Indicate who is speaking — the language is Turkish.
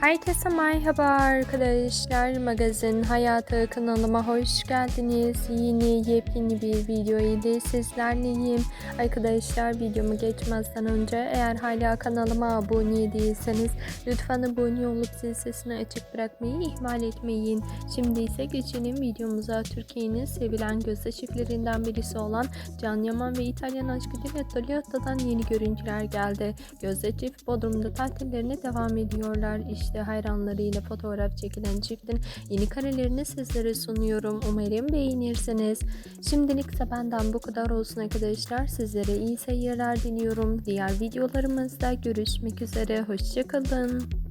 Speaker 1: Herkese merhaba arkadaşlar. Magazin Hayatı kanalıma hoş geldiniz. Yeni yepyeni bir video ile sizlerleyim. Arkadaşlar videomu geçmezden önce eğer hala kanalıma abone değilseniz lütfen abone olup zil sesini açık bırakmayı ihmal etmeyin. Şimdi ise geçelim videomuza. Türkiye'nin sevilen gözde çiftlerinden birisi olan Can Yaman ve İtalyan aşkı Diletto Liotta'dan yeni görüntüler geldi. Gözde çift Bodrum'da tatillerine devam ediyorlar. İşte hayranlarıyla fotoğraf çekilen çiftin yeni karelerini sizlere sunuyorum. Umarım beğenirsiniz. Şimdilik ise benden bu kadar olsun arkadaşlar. Sizlere iyi seyirler diliyorum. Diğer videolarımızda görüşmek üzere. Hoşçakalın.